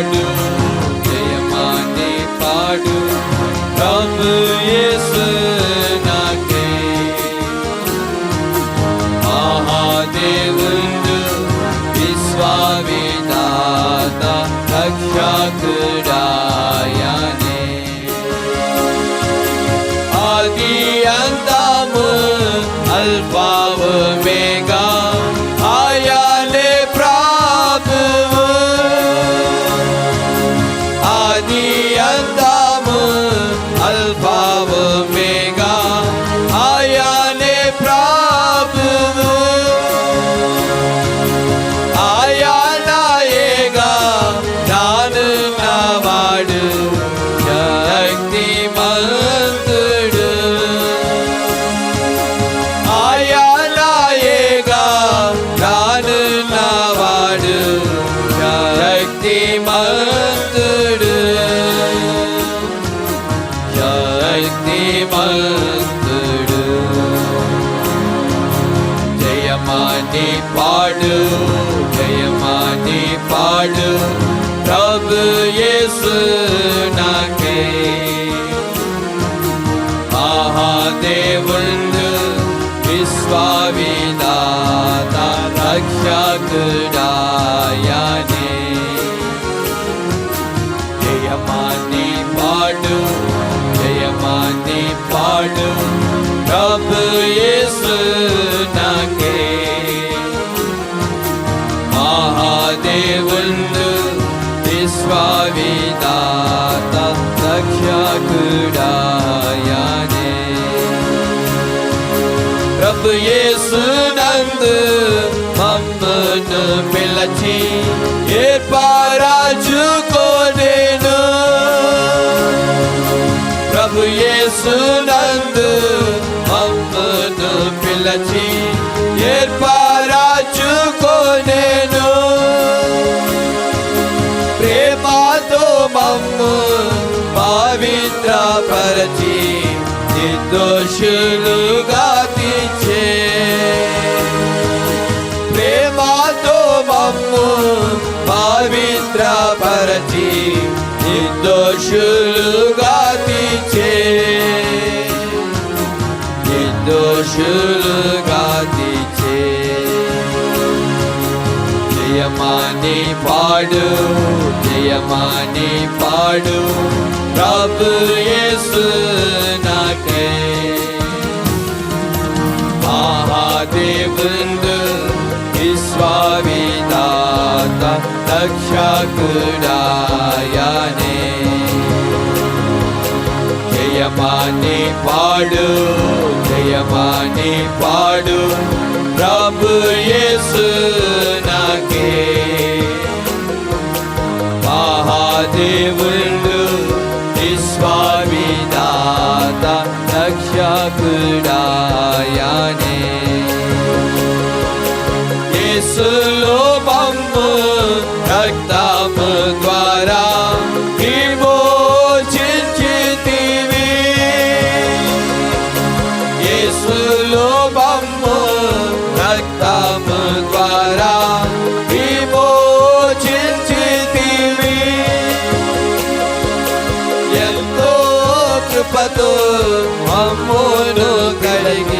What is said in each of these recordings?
பாடு ஜெயமானே பாடு பிரபு இயேசு நாக்கே மகாதேவுண்டு விஸ்வாமிநாதா ரக்ஷாக்குடாயானே ஆதி அந்த இயேசு நாக்கே ஆஹா தேவுண்டு விஸ்வாவிதாதா ரக்ஷாக்குடாயானே. ஜெயமானி பாடு ஜெயமானி பாடு பிரபு இயேசு ప్రభు నందు మమ్మను పిలచి ఏర్పారాజుకోనేను ప్రభు యేసు నందు మమ్మను పిలచి ఏర్పారాజుకోనేను ప్రేమతో మమ్ము పవిత్ర పరచి నిర్దోషులుగా మమ్ము పవిత్ర పరచి నిర్దోషులుగా తీర్చే. నిర్దోషులుగా తీర్చే. జయమాని పాడు జయమాని పాడు ప్రభు యేసు నాకే. మహాదేవుని రక్షకుడాయనే జయమాని పాడు జయమాని పాడు ప్రభు యేసు నాకే మహాదేవుడు విశ్వవిదాత రక్షకుడాయనే रक्तापद्वारा विमोचिचितिवि येसुलोभं रक्तापद्वारा विमोचिचितिवि यन्तो कृपतो मम्मोनु कलगे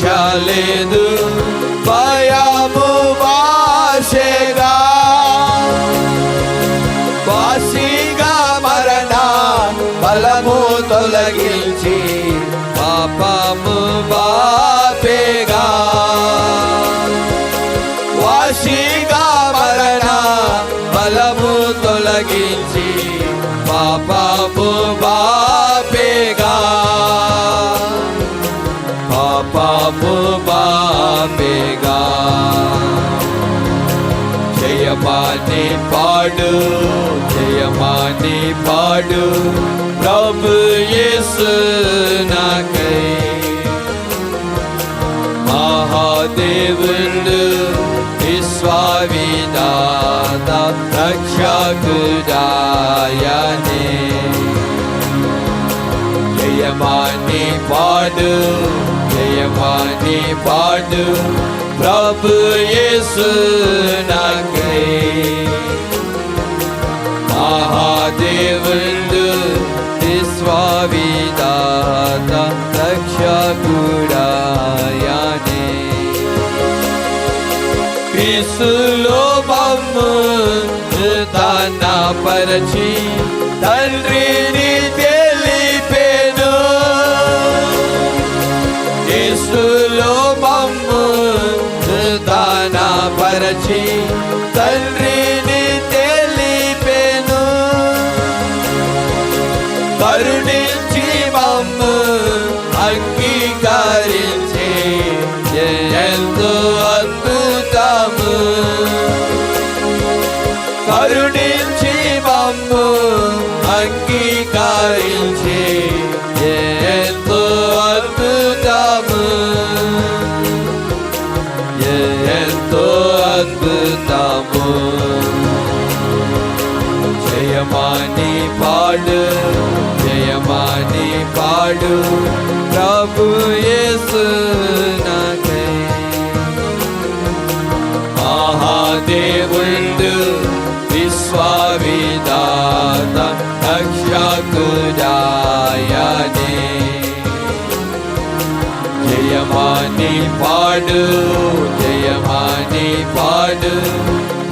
Kaledu. పాడు జయమాని పాడు ప్రభు యేసు నాకై. మహాదేవుడు విశ్వవిదాత రక్షకుడాయనే జయమాని పాడు జయమాని పాడు ప్రభు యేసు నాకై. सुलोभम दाना परची జయమాని పాడు జయమాని పాడు ప్రభు యేసు నాకై. మహాదేవుడు విశ్వవిదాత రక్షకుడాయనే జయమాని పాడు జయమాని పాడు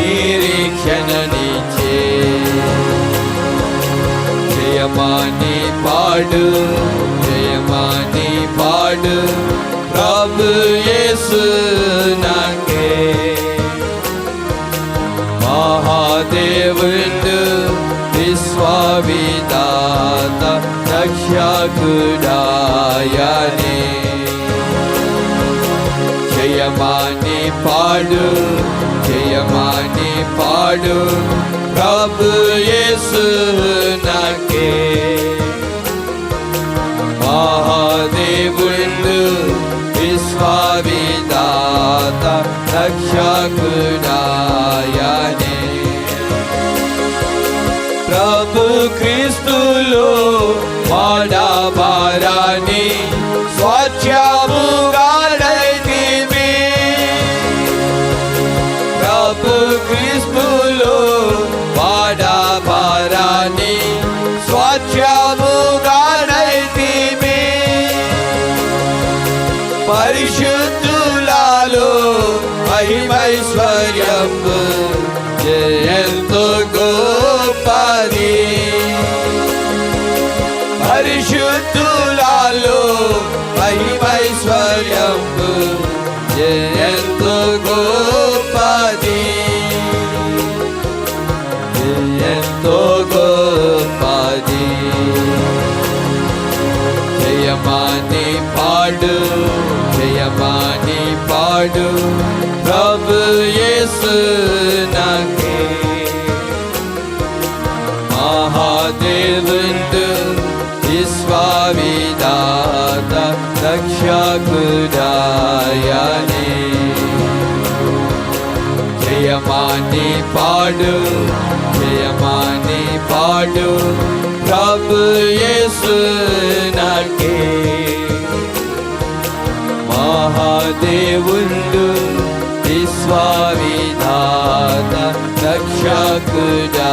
నిరీక్షణనిచ్చే జయమాని పాడు జయమాని పాడు ప్రభు యేసు నాకే మహాదేవుడు విశ్వవిదాత రక్షకుడాయనే జయమాని పాడు பாடுவேன் பிரபு இயேசு நக்கே Cristo. பாடு ஜெயபாணி பாடு பிரபு இயேசு நகே மகாதேவந்து விஸ்வாவிதாத தக்ஷகுதாயனே ஜெயமானி பாடு ஜெயமானி பாடு பிரபு இயேசு நகே మహాదేవుళ్ళు విశ్వామినాథ రక్షకుడాయ